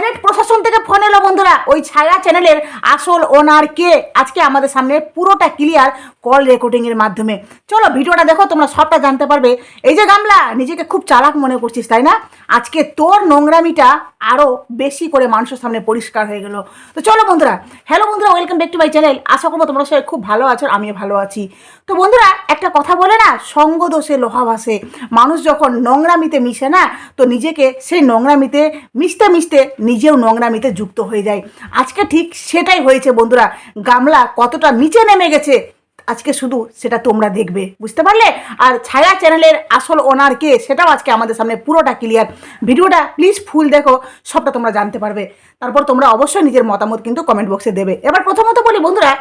Direct প্রশাসন থেকে phone এলো বন্ধুরা। ওই ছায়া চ্যানেলের আসল ওনার কে? আজকে আমাদের সামনে পুরোটা ক্লিয়ার কল রেকর্ডিংয়ের মাধ্যমে। চলো ভিডিওটা দেখো, তোমরা সবটা জানতে পারবে। এই যে গামলা, নিজেকে খুব চালাক মনে করছিস, তাই না? আজকে তোর নোংরামিটা আরও বেশি করে মানুষের সামনে পরিষ্কার হয়ে গেল। তো চলো বন্ধুরা হ্যালো বন্ধুরা welcome back to my channel আশা করব তোমরা সবাই খুব ভালো আছো, আমিও ভালো আছি। তো বন্ধুরা, একটা কথা বলে না সঙ্গ দোষে লোহা ভাসে। মানুষ যখন নোংরামিতে মিশে না, তো নিজেকে সেই নোংরামিতে মিশতে মিশতে নিজেও নোংরামিতে যুক্ত হয়ে যায়। আজকে ঠিক সেটাই হয়েছে বন্ধুরা, গামলা কতটা নিচে নেমে গেছে আজকে শুধু সেটা তোমরা দেখবে, বুঝতে পারলে? আর ছায়া চ্যানেলের আসল ওনার কে, সেটাও আজকে আমাদের সামনে পুরোটা ক্লিয়ার ভিডিওটা প্লিজ ফুল দেখো, সবটা তোমরা জানতে পারবে। তারপর তোমরা অবশ্যই নিজের মতামত কিন্তু কমেন্ট বক্সে দেবে। এবার প্রথমত বলি বন্ধুরা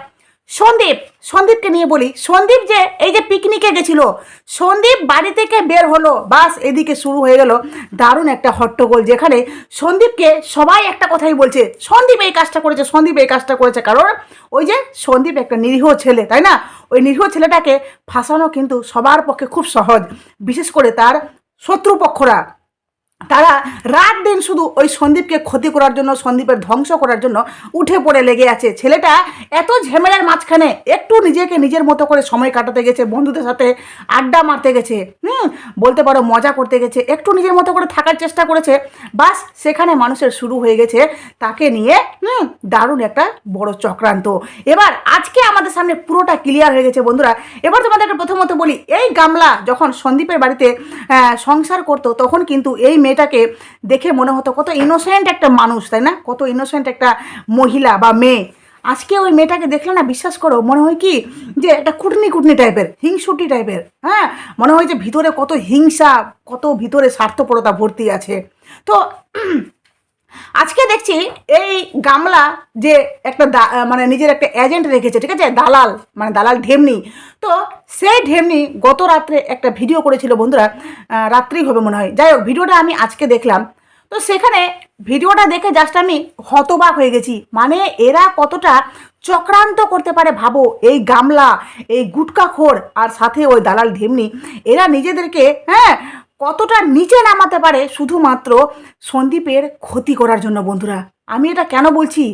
সন্দীপ, সন্দীপকে নিয়ে বলি। সন্দীপ যে এই যে পিকনিকে গেছিল, সন্দীপ বাড়ি থেকে বের হলো, বাস এদিকে শুরু হয়ে গেল। দারুণ একটা হট্টগোল যেখানে সন্দীপকে সবাই একটা কথাই বলছে, সন্দীপ এই কাজটা করেছে, সন্দীপ এই কাজটা করেছে। কারণ ওই যে সন্দীপ একটা নিরীহ ছেলে, তাই না? ওই নিরীহ ছেলেটাকে ফাঁসানো কিন্তু সবার পক্ষে খুব সহজ, বিশেষ করে তার শত্রুপক্ষরা। তারা রাত দিন শুধু ওই সন্দীপকে ক্ষতি করার জন্য, সন্দীপের ধ্বংস করার জন্য উঠে পড়ে লেগে আছে। ছেলেটা এত ঝামেলার মাঝখানে একটু নিজেকে নিজের মতো করে সময় কাটাতে গেছে, বন্ধুদের সাথে আড্ডা মারতে গেছে, হুম? বলতে পারো মজা করতে গেছে, একটু নিজের মতো করে থাকার চেষ্টা করেছে। বাস সেখানে মানুষের শুরু হয়ে গেছে তাকে নিয়ে, হুম? দারুণ একটা বড় চক্রান্ত। এবার আজকে আমাদের সামনে পুরোটা ক্লিয়ার হয়ে গেছে বন্ধুরা। এবার তোমাদেরকে প্রথমত বলি, এই গামলা যখন সন্দীপের বাড়িতে সংসার করতো, তখন কিন্তু এই মেয়েটাকে দেখে মনে হতো কত ইনোসেন্ট একটা মানুষ, তাই না? কত ইনোসেন্ট একটা মহিলা বা মেয়ে। আজকে ওই মেয়েটাকে দেখলে না, বিশ্বাস করো, মনে হয় কি যে একটা কুটনি কুটনি টাইপের, হিংসুটি টাইপের হ্যাঁ? মনে হয় যে ভিতরে কত হিংসা, কত ভিতরে স্বার্থপরতা ভর্তি আছে। তো আজকে দেখছি এই গামলা যে একটা মানে নিজের একটা এজেন্ট রেখেছে, ঠিক আছে? দালাল মানে দালাল ঢেমনি। তো সেই ঢেমনি গত রাত্রে একটা ভিডিও করেছিল বন্ধুরা রাত্রেই হবে মনে হয়। যাই হোক ভিডিওটা আমি আজকে দেখলাম। তো সেখানে ভিডিওটা দেখে জাস্ট আমি হতবাক হয়ে গেছি। মানে এরা কতটা চক্রান্ত করতে পারে, ভাবো? এই গামলা, এই গুটকাখোর, আর সাথে ওই দালাল ঢেমনি, এরা নিজেদেরকে হ্যাঁ কতটা নিচে নামাতে পারে শুধুমাত্র সন্দীপের ক্ষতি করার জন্য, বন্ধুরা? আমি এটা কেন বলছি?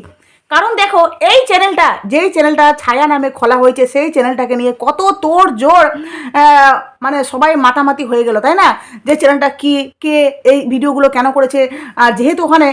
কারণ দেখো, এই চ্যানেলটা, যেই চ্যানেলটা ছায়া নামে খোলা হয়েছে, সেই চ্যানেলটাকে নিয়ে কত তোর জোর মানে সবাই মাতামাতি হয়ে গেল, তাই না? যে চ্যানেলটা কি, কে এই ভিডিওগুলো কেন করেছে, আর যেহেতু ওখানে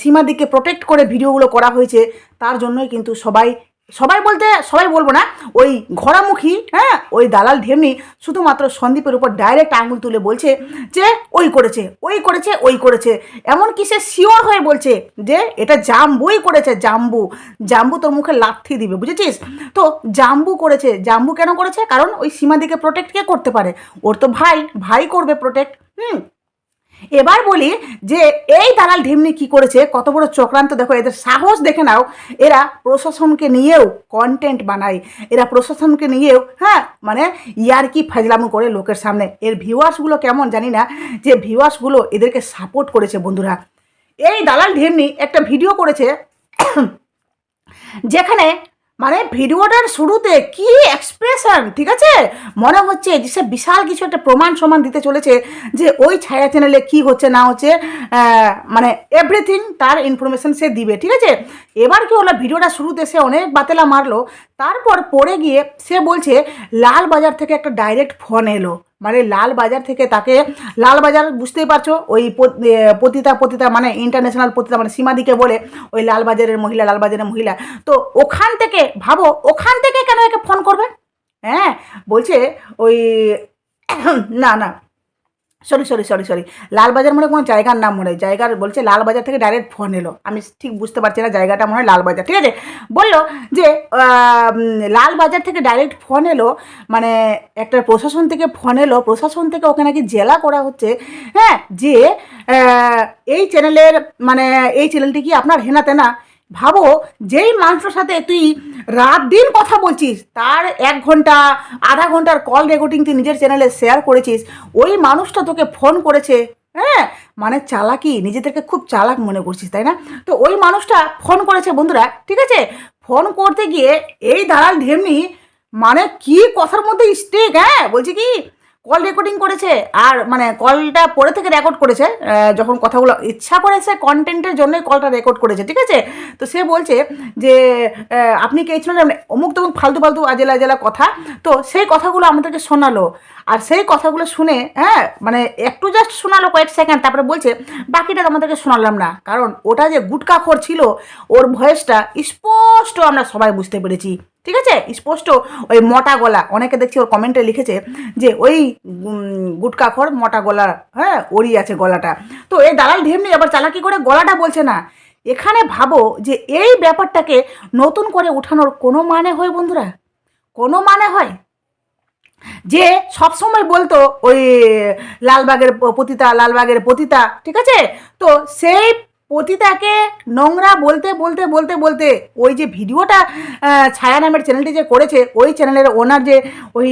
সীমাদিকে প্রোটেক্ট করে ভিডিওগুলো করা হয়েছে, তার জন্যই কিন্তু সবাই সবাই বলতে, সবাই বলব না, ওই ঘোড়ামুখী হ্যাঁ ওই দালাল ঢেমনি শুধুমাত্র সন্দীপের উপর ডাইরেক্ট আঙুল তুলে বলছে যে, ওই করেছে ওই করেছে ওই করেছে। এমনকি সে শিওর হয়ে বলছে যে, এটা জাম্বুই করেছে, জাম্বু। জাম্বু তোর মুখে লাথি দিবে, বুঝেছিস? তো জাম্বু করেছে, জাম্বু কেন করেছে? কারণ ওই সীমাদিকে প্রোটেক্ট কে করতে পারে। ওর তো ভাই ভাই করবে প্রোটেক্ট হুম? এবার বলি যে এই দালাল ঢিমনি কি করেছে? কত বড় চক্রান্ত। দেখো, এদের সাহস দেখে নাও। এরা প্রশাসনকে নিয়েও কন্টেন্ট বানায়। এরা প্রশাসনকে নিয়েও হ্যাঁ মানে ইয়ার কি ফাজলামো করে লোকের সামনে। এর ভিউয়ার্সগুলো কেমন জানি না, যে ভিউয়ার্সগুলো এদেরকে সাপোর্ট করেছে বন্ধুরা। এই দালাল ঢেমনি একটা ভিডিও করেছে, যেখানে মানে ভিডিওটার শুরুতে কি এক্সপ্রেশন ঠিক আছে? মনে হচ্ছে যে সে বিশাল কিছু একটা প্রমাণ সমান দিতে চলেছে যে ওই ছায়া চ্যানেলে কি হচ্ছে, না হচ্ছে মানে এভরিথিং তার ইনফরমেশন সে দিবে, ঠিক আছে? এবার কি হলো ভিডিওটা শুরুতে সে অনেক বাতেলা মারলো, তারপর পরে গিয়ে সে বলছে, লাল বাজার থেকে একটা ডাইরেক্ট ফোন এলো। মানে লাল বাজার থেকে তাকে লাল বাজার বুঝতেই পারছ, ওই পতিতা পতিতা মানে ইন্টারন্যাশনাল পতিতা মানে সীমাদিকে বলে ওই লাল বাজারের মহিলা লাল বাজারের মহিলা। তো ওখান থেকে, ভাবো, ওখান থেকে কেন একে ফোন করবে? হ্যাঁ বলছে ওই, না না sorry sorry sorry sorry. Lalbazar মনে কোনো জায়গার নাম মনে হয়। জায়গার বলছে লালবাজার থেকে ডাইরেক্ট ফোন এলো। আমি ঠিক বুঝতে পারছি না জায়গাটা মনে হয় লালবাজার। ঠিক আছে? বলল যে লালবাজার থেকে ডাইরেক্ট ফোন এলো মানে একটা প্রশাসন থেকে ফোন এলো। প্রশাসন থেকে ওকে নাকি জেলা করা হচ্ছে। হ্যাঁ যে এই চ্যানেলের মানে এই চ্যানেলটি কি আপনার হেনাতে না ভাবো, যেই মানুষের সাথে তুই রাত দিন কথা বলছিস, তার এক ঘণ্টা, আধা ঘণ্টার কল রেকর্ডিং তুই নিজের চ্যানেলে শেয়ার করেছিস, ওই মানুষটা তোকে ফোন করেছে হ্যাঁ? মানে চালাকি, নিজেদেরকে খুব চালাক মনে করছিস, তাই না? তো ওই মানুষটা ফোন করেছে, বন্ধুরা, ঠিক আছে? ফোন করতে গিয়ে এই দালাল ঢেমনি মানে কি কথার মধ্যে স্টেক হ্যাঁ? বলছি কি? কল রেকর্ডিং করেছে, আর মানে কলটা পরে থেকে রেকর্ড করেছে যখন কথাগুলো ইচ্ছা করেছে কন্টেন্টের জন্যই কলটা রেকর্ড করেছে, ঠিক আছে? তো সে বলছে যে আপনি কে ছিলেন? মানে অমুক তমুক ফালতু ফালতু আজেলা আজেলা কথা। তো সেই কথাগুলো আমাদেরকে শোনালো। আর সেই কথাগুলো শুনে হ্যাঁ মানে একটু জাস্ট শোনালো কয়েক সেকেন্ড তারপরে বলছে, বাকিটা আমাদেরকে শোনালাম না। কারণ ওটা যে গুটকাখোর ছিল, ওর ভয়েসটা স্পষ্ট আমরা সবাই বুঝতে পেরেছি। ঠিক আছে? স্পষ্ট ওই মোটা গলা। অনেকে দেখছি ওর কমেন্টে লিখেছে যে, ওই গুটকাখোর মোটা গলা হ্যাঁ ওরই আছে গলাটা। তো এই দালাল ঢেমনি আবার চালাকি করে গলাটা বলছে না। এখানে ভাবো যে এই ব্যাপারটাকে নতুন করে উঠানোর কোনো মানে হয় বন্ধুরা? কোনো মানে হয়? যে সবসময় বলতো ওই লালবাগের পতিতা লালবাগের পতিতা, ঠিক আছে? তো সেই পতিতাকে নোংরা বলতে বলতে বলতে বলতে ওই যে ভিডিওটা ছায়া নামের চ্যানেলটি যে করেছে, ওই চ্যানেলের ওনার যে ওই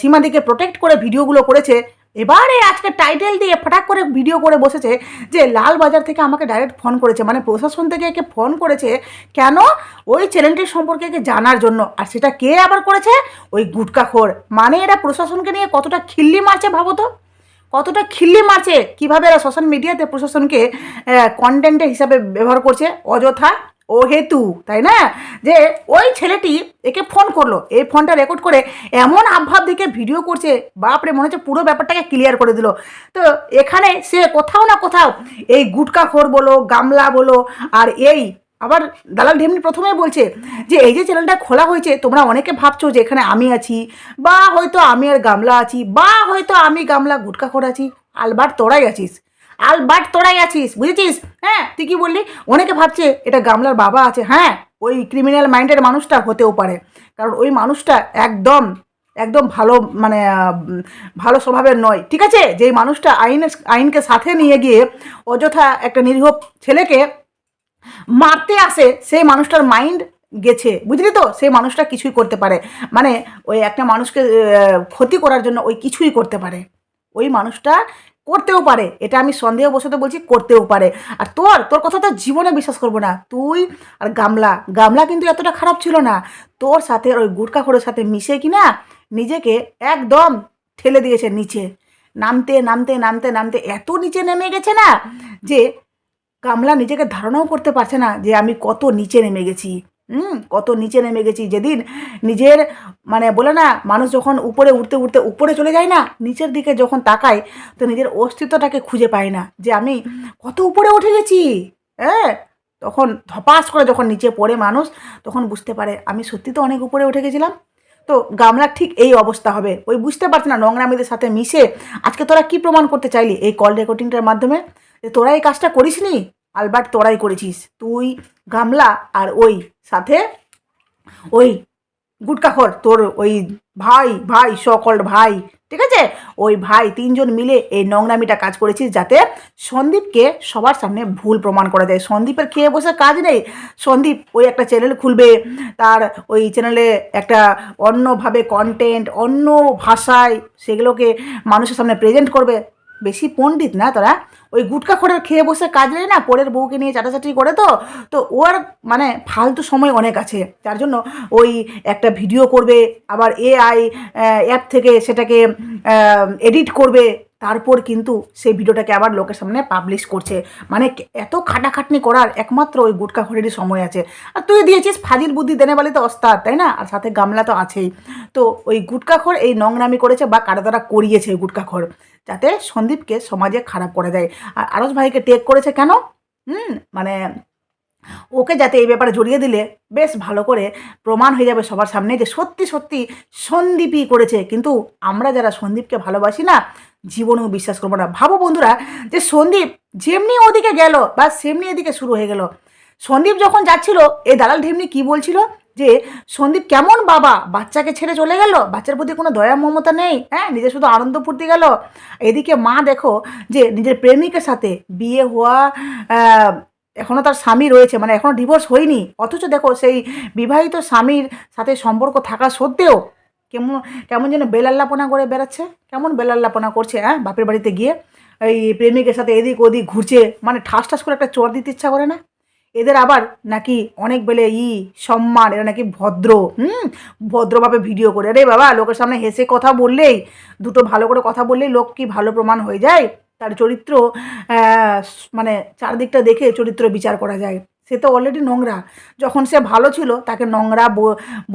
সীমাদিকে প্রোটেক্ট করে ভিডিওগুলো করেছে এবারে আজকে টাইটেল দিয়ে ফটাক করে ভিডিও করে বসেছে যে লাল বাজার থেকে আমাকে ডাইরেক্ট ফোন করেছে মানে প্রশাসন থেকে একে ফোন করেছে কেন ওই চ্যানেলটির সম্পর্কে একে জানার জন্য। আর সেটা কে আবার করেছে? ওই গুটকাখোর মানে এরা প্রশাসনকে নিয়ে কতটা খিল্লি মারছে ভাবো তো? কতটা খিল্লি মারছে? কীভাবে এরা সোশ্যাল মিডিয়াতে প্রশাসনকে কন্টেন্টের হিসাবে ব্যবহার করছে? অযথা ও হেতু, তাই না? যে ওই ছেলেটি একে ফোন করল। এই ফোনটা রেকর্ড করে এমন হাবভাব দেখে ভিডিও করছে, বাপরে, মনে হচ্ছে পুরো ব্যাপারটাকে ক্লিয়ার করে দিল। তো এখানে সে কোথাও না কোথাও এই গুটকাখোর বলো, গামলা বলো, আর এই আবার দালাল ঢেমনি প্রথমেই বলছে যে, এই যে চ্যানেলটা খোলা হয়েছে, তোমরা অনেকে ভাবছ যে এখানে আমি আছি, বা হয়তো আমি আর গামলা আছি, বা হয়তো আমি গামলা গুটকাখোর আছি আলবার তোরাই আছিস। আলবাট তোরাই আছিস, বুঝেছিস? হ্যাঁ তুই কি বললি? অনেকে ভাবছে এটা গামলার বাবা আছে। হ্যাঁ ওই ক্রিমিনাল মাইন্ডের মানুষটা হতেও পারে। কারণ ওই মানুষটা একদম একদম ভালো মানে ভালো স্বভাবের নয়। ঠিক আছে? যেই মানুষটা আইনের, আইনকে সাথে নিয়ে গিয়ে অযথা একটা নিরীহ ছেলেকে মারতে আসে, সেই মানুষটার মাইন্ড গেছে। বুঝলি তো? সেই মানুষটা কিছুই করতে পারে। মানে ওই একটা মানুষকে ক্ষতি করার জন্য ওই কিছুই করতে পারে। ওই মানুষটা করতেও পারে। এটা আমি সন্দেহ বসতে বলছি, করতেও পারে। আর তোর তোর কথা তো জীবনে বিশ্বাস করব না। তুই আর গামলা গামলা কিন্তু এতটা খারাপ ছিল না। তোর সাথে ওই গুটকাখোরের সাথে মিশে কিনা, নিজেকে একদম ঠেলে দিয়েছে নিচে। নামতে নামতে নামতে নামতে এত নিচে নেমে গেছে না, যে কামলা নিজেকে ধারণাও করতে পারছে না যে আমি কত নিচে নেমে গেছি। হুম, কত নিচে নেমে গেছি। যেদিন নিজের মানে বলে না, মানুষ যখন উপরে উঠতে উঠতে উপরে চলে যায় না, নিচের দিকে যখন তাকায়, তো নিজের অস্তিত্বটাকে খুঁজে পায় না যে আমি কত উপরে উঠে গেছি। হ্যাঁ তখন ধপাস করে যখন নিচে পড়ে মানুষ, তখন বুঝতে পারে আমি সত্যি তো অনেক উপরে উঠে গেছিলাম। তো গামলার ঠিক এই অবস্থা হবে। ওই বুঝতে পারছে না নোংরামিদের সাথে মিশে, আজকে তোরা কি প্রমাণ করতে চাইলি এই কল রেকর্ডিংটার মাধ্যমে? যে তোরা এই কাজটা করিসনি? আলবার্ট, তোরাই করেছিস। তুই গামলা আর ওই, সাথে ওই গুটকাখর তোর ওই ভাই ভাই সকল ভাই, ঠিক আছে? ওই ভাই তিনজন মিলে এই নোংরামিটা কাজ করেছিস যাতে সন্দীপকে সবার সামনে ভুল প্রমাণ করা যায়। সন্দীপের খেয়ে বসে কাজ নেই। সন্দীপ ওই একটা চ্যানেল খুলবে, তার ওই চ্যানেলে একটা অন্যভাবে কন্টেন্ট অন্য ভাষায় সেগুলোকে মানুষের সামনে প্রেজেন্ট করবে। বেশি পণ্ডিত না তোরা? ওই গুটকা খোরের খেয়ে বসে কাজ নেই না? পরের বউকে নিয়ে চাটাচাটি করে তো? তো ওর মানে ফালতু সময় অনেক আছে। যার জন্য ওই একটা ভিডিও করবে, আবার এআই অ্যাপ থেকে সেটাকে এডিট করবে। তারপর কিন্তু সেই ভিডিওটাকে আবার লোকের সামনে পাবলিশ করছে। মানে এত খাটাখাটনি করার একমাত্র ওই গুটকা খড়েরই সময় আছে। আর তুই দিয়েছিস ফাজিল বুদ্ধি দেনে বালিতে ওস্তাদ, তাই না? আর সাথে গামলা তো আছেই। তো ওই গুটকাখর এই নোংরামি করেছে বা কারও তারা করিয়েছে এই গুটকাখর যাতে সন্দীপকে সমাজে খারাপ করা যায়। আর আরস ভাইকে টেক করেছে কেন? হুম মানে ওকে যাতে এই ব্যাপারে জড়িয়ে দিলে বেশ ভালো করে প্রমাণ হয়ে যাবে সবার সামনে যে সত্যি সত্যি সন্দীপই করেছে। কিন্তু আমরা যারা সন্দীপকে ভালোবাসি না, জীবনেও বিশ্বাস করব না। ভাবো বন্ধুরা, যে সন্দীপ যেমনি ওদিকে গেল, বা সেমনি এদিকে শুরু হয়ে গেল। সন্দীপ যখন যাচ্ছিল এই দালাল ঢেমনি কি বলছিল? যে সন্দীপ কেমন বাবা? বাচ্চাকে ছেড়ে চলে গেল? বাচ্চার প্রতি কোনো দয়া মমতা নেই? হ্যাঁ নিজে শুধু আনন্দ ফুর্তি গেল? এদিকে মা দেখো যে নিজের প্রেমিকের সাথে বিয়ে হওয়া এখনও তার স্বামী রয়েছে মানে এখনও ডিভোর্স হয়নি। অথচ দেখো সেই বিবাহিত স্বামীর সাথে সম্পর্ক থাকা সত্ত্বেও কেমন কেমন যেন বেলাল্লাপনা করে বেড়াচ্ছে? কেমন বেলাল্লাপনা করছে হ্যাঁ বাপের বাড়িতে গিয়ে? এই প্রেমিকের সাথে এদিক ওদিক ঘুরছে মানে ঠাস ঠাস করে একটা চর দিতে ইচ্ছা করে না? এদের আবার নাকি অনেক বেলে ই, সম্মান, এরা নাকি ভদ্র, হুম? ভদ্রভাবে ভিডিও করে। আরে বাবা, লোকের সামনে হেসে কথা বললেই, দুটো ভালো করে কথা বললেই লোক কি ভালো প্রমাণ হয়ে যায়? তার চরিত্র মানে চারদিকটা দেখে চরিত্র বিচার করা যায়। সে তো অলরেডি নোংরা। যখন সে ভালো ছিল, তাকে নোংরা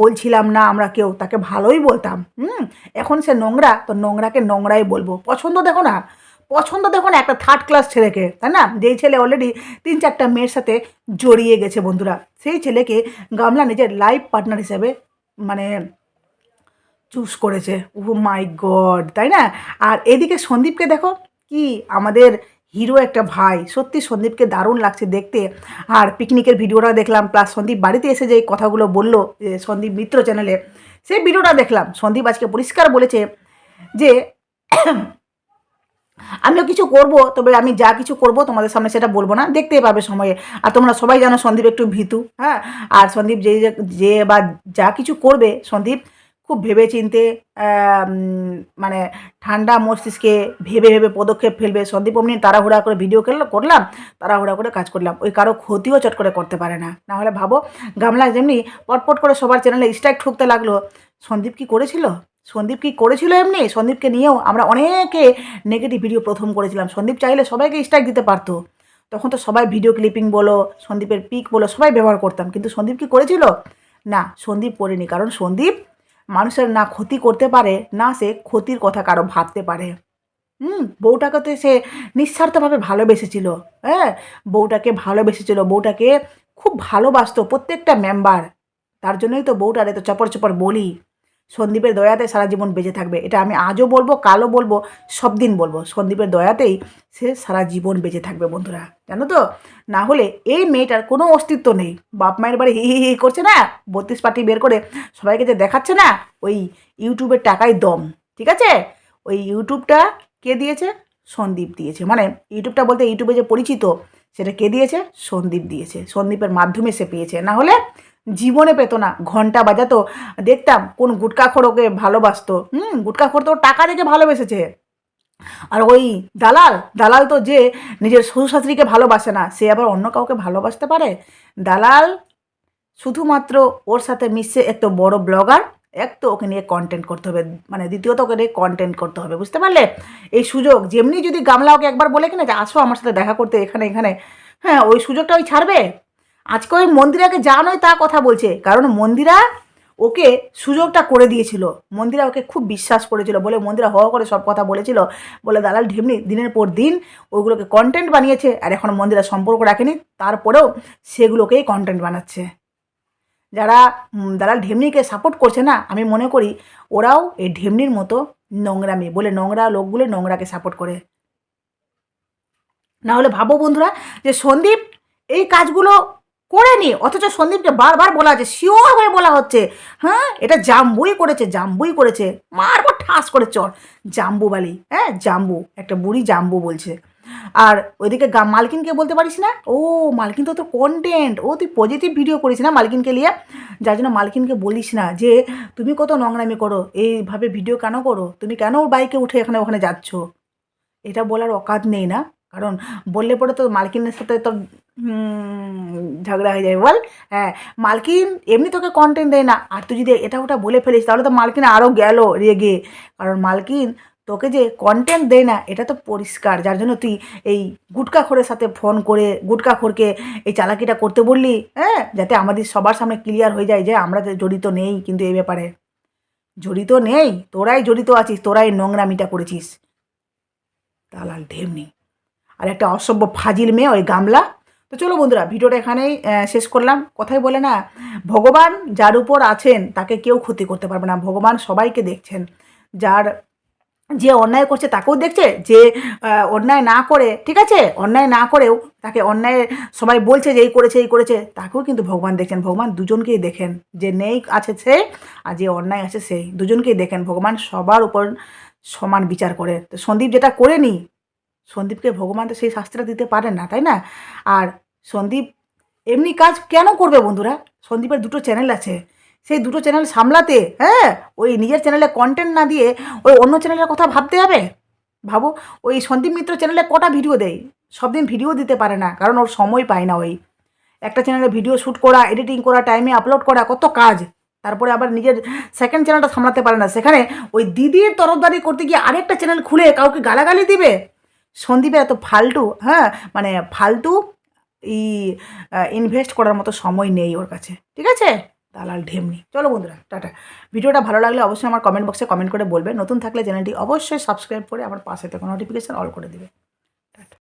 বলছিলাম না আমরা কেউ, তাকে ভালোই বলতাম, হুম? এখন সে নোংরা, তো নোংরাকে নোংরাই বলব। পছন্দ দেখো না। পছন্দ দেখো না একটা থার্ড ক্লাস ছেলেকে, তাই না? যেই ছেলে অলরেডি তিন চারটা মেয়ের সাথে জড়িয়ে গেছে বন্ধুরা। সেই ছেলেকে গামলা নিজের লাইফ পার্টনার হিসেবে মানে চুজ করেছে। ও মাই গড তাই না? আর এদিকে সন্দীপকে দেখো, কি আমাদের হিরো একটা ভাই। সত্যি সন্দীপকে দারুণ লাগছে দেখতে। আর পিকনিকের ভিডিওটা দেখলাম প্লাস সন্দীপ বাড়িতে এসে যে কথাগুলো বলল, যে সন্দীপ মিত্র চ্যানেলে সেই ভিডিওটা দেখলাম। সন্দীপ আজকে পরিষ্কার বলেছে যে আমিও কিছু করব, তবে আমি যা কিছু করব তোমাদের সামনে সেটা বলব না। দেখতেই পাবে সময়ে। আর তোমরা সবাই জানো সন্দীপ একটু ভীতু হ্যাঁ? আর সন্দীপ যে যে বা যা কিছু করবে সন্দীপ, খুব ভেবে চিনতে মানে ঠান্ডা মস্তিষ্কে ভেবে ভেবে পদক্ষেপ ফেলবে। সন্দীপ অমনি তাড়াহুড়া করে ভিডিও করল, করলাম, তাড়াহুড়া করে কাজ করলাম। ওই কারও ক্ষতিও চট করে করতে পারে না। না হলে ভাবো, গামলা যেমনি পটপট করে সবার চ্যানেলে স্ট্রাইক ঠুকতে লাগল। সন্দীপ কি করেছিল? সন্দীপ কি করেছিল এমনি? সন্দীপকে নিয়েও আমরা অনেকে নেগেটিভ ভিডিও প্রথম করেছিলাম। সন্দীপ চাইলে সবাইকে স্ট্রাইক দিতে পারতো। তখন তো সবাই ভিডিও ক্লিপিং বলো, সন্দীপের পিক বলো, সবাই ব্যবহার করতাম। কিন্তু সন্দীপ কি করেছিল? না, সন্দীপ করেনি। কারণ সন্দীপ মানুষের না ক্ষতি করতে পারে, না সে ক্ষতির কথা কারও ভাবতে পারে। হুম, বউটাকে তো সে নিঃস্বার্থভাবে ভালোবেসেছিল। হ্যাঁ বউটাকে ভালোবেসেছিল। বউটাকে খুব ভালোবাসতো প্রত্যেকটা মেম্বার তার জন্যই তো বউটার এত চপর চপর বলি। সন্দীপের দয়াতে সারা জীবন বেঁচে থাকবে। এটা আমি আজও বলব, কালও বলব সব দিন বলব। সন্দীপের দয়াতেই সে সারা জীবন বেঁচে থাকবে বন্ধুরা। জানো তো? না হলে এই মেয়েটার কোনো অস্তিত্ব নেই। বাপ মায়ের বাড়ি হি হি করছে না, বত্রিশ পার্টি বের করে সবাইকে যে দেখাচ্ছে না, ওই ইউটিউবের টাকাই দম, ঠিক আছে? ওই ইউটিউবটা কে দিয়েছে? সন্দীপ দিয়েছে। মানে ইউটিউবটা বলতে ইউটিউবে যে পরিচিত, সেটা কে দিয়েছে? সন্দীপ দিয়েছে। সন্দীপের মাধ্যমে সে পেয়েছে। না হলে জীবনে পেতো না। ঘণ্টা বাজাতো। দেখতাম কোন গুটকাখোর ওকে ভালোবাসতো। হুম গুটকাখোর তো টাকা দেখে ভালোবেসেছে। আর ওই দালাল দালাল তো যে নিজের শ্বশুর শাশুড়িকে ভালোবাসে না, সে আবার অন্য কাউকে ভালোবাসতে পারে? দালাল শুধুমাত্র ওর সাথে মিশছে এক তো বড় ব্লগার, এক তো ওকে নিয়ে কন্টেন্ট করতে হবে মানে দ্বিতীয়ত ওকে নিয়ে কন্টেন্ট করতে হবে, বুঝতে পারলে? এই সুযোগ, যেমনি যদি গামলা ওকে একবার বলে কিনা যে, আসো আমার সাথে দেখা করতে এখানে এখানে। হ্যাঁ ওই সুযোগটা ওই ছাড়বে? আজকে ওই মন্দিরাকে যা নয় তা কথা বলছে। কারণ মন্দিরা ওকে সুযোগটা করে দিয়েছিল। মন্দিরা ওকে খুব বিশ্বাস করেছিল। বলে মন্দিরা হওয়া করে সব কথা বলেছিল। বলে দালাল ঢেমনি, দিনের পর দিন ওগুলোকে কন্টেন্ট বানিয়েছে। আর এখন মন্দিরা সম্পর্ক রাখেনি। তারপরেও সেগুলোকেই কন্টেন্ট বানাচ্ছে। যারা দালাল ঢেমনিকে সাপোর্ট করছে না, আমি মনে করি ওরাও এই ঢেমনির মতো নোংরামি। বলে নোংরা লোকগুলো নোংরাকে সাপোর্ট করে। না হলে ভাবো বন্ধুরা, যে সন্দীপ, এই কাজগুলো করেনি অথচ সন্দীপকে বারবার বলা হচ্ছে, শিওর হয়ে বলা হচ্ছে। হ্যাঁ এটা জাম্বুই করেছে জাম্বুই করেছে। মারবো, ঠাস করে চর। জাম্বু বালি হ্যাঁ জাম্বু, একটা বুড়ি জাম্বু বলছে। আর ওইদিকে মালকিনকে বলতে পারিস না? ও, মালকিন তো তোর কন্টেন্ট ও তুই পজিটিভ ভিডিও করিস না মালকিনকে নিয়ে? যার জন্য মালকিনকে বলিস না যে, তুমি কত নোংরামি করো, এইভাবে ভিডিও কেন করো? তুমি কেন ওর বাইকে উঠে এখানে ওখানে যাচ্ছ? এটা বলার অকাত নেই না? কারণ বললে পরে তো মালকিনের সাথে তোর ঝগড়া হয়ে যাবে বল হ্যাঁ মালকিন এমনি তোকে কন্টেন্ট দেয় না। আর তুই যদি এটা ওটা বলে ফেলিস, তাহলে তো মালকিন আরও গেল রেগে। কারণ মালকিন তোকে যে কন্টেন্ট দেয় না, এটা তো পরিষ্কার। যার জন্য তুই এই গুটকাখোরের সাথে ফোন করে, গুটকাখোরকে এই চালাকিটা করতে বললি হ্যাঁ যাতে আমাদের সবার সামনে ক্লিয়ার হয়ে যায় যে আমরা জড়িত নেই কিন্তু এই ব্যাপারে। জড়িত নেই? তোরাই জড়িত আছিস, তোরাই নোংরামিটা করেছিস। দালাল ঢেমনি আর একটা অসভ্য ফাজিল মেয়ে, ওই গামলা। তো চলো বন্ধুরা, ভিডিওটা এখানেই শেষ করলাম। কথাই বলে না, ভগবান যার উপর আছেন, তাকে কেউ ক্ষতি করতে পারবে না। ভগবান সবাইকে দেখছেন। যার যে অন্যায় করছে, তাকেও দেখছে। যে অন্যায় না করে, ঠিক আছে? অন্যায় না করেও তাকে অন্যায়, সবাই বলছে যে এই করেছে এই করেছে, তাকেও কিন্তু ভগবান দেখছেন। ভগবান দুজনকেই দেখেন। যে নেই আছে সে, আর যে অন্যায় আছে সেই। দুজনকেই দেখেন। ভগবান সবার উপর সমান বিচার করে। তো সন্দীপ যেটা করেনি সন্দীপকে ভগবান তো সেই শাস্তিটা দিতে পারেন না, তাই না? আর সন্দীপ এমনি কাজ কেন করবে বন্ধুরা? সন্দীপের দুটো চ্যানেল আছে। সেই দুটো চ্যানেল সামলাতে হ্যাঁ? ওই নিজের চ্যানেলে কন্টেন্ট না দিয়ে ওই অন্য চ্যানেলের কথা ভাবতে হবে ভাবো, ওই সন্দীপ মিত্র চ্যানেলে কটা ভিডিও দেয়? সব দিন ভিডিও দিতে পারে না, কারণ ওর সময় পায় না ওই। একটা চ্যানেলে ভিডিও শ্যুট করা এডিটিং করা টাইমে আপলোড করা, কত কাজ। তারপরে আবার নিজের সেকেন্ড চ্যানেলটা সামলাতে পারে না। সেখানে ওই দিদির তরফদারি করতে গিয়ে আরেকটা চ্যানেল খুলে কাউকে গালাগালি দিবে? সন্দীপের এত ফালতু হ্যাঁ মানে ফালতু ই ইনভেস্ট করার মতো সময় নেই ওর কাছে, ঠিক আছে? দালাল ঢেমনি। চলো বন্ধুরা, টাটা। ভিডিওটা ভালো লাগলে অবশ্যই আমার কমেন্ট বক্সে কমেন্ট করে বলবে। নতুন থাকলে চ্যানেলটি অবশ্যই সাবস্ক্রাইব করে আমার পাশে থেকে নোটিফিকেশান অল করে দেবে।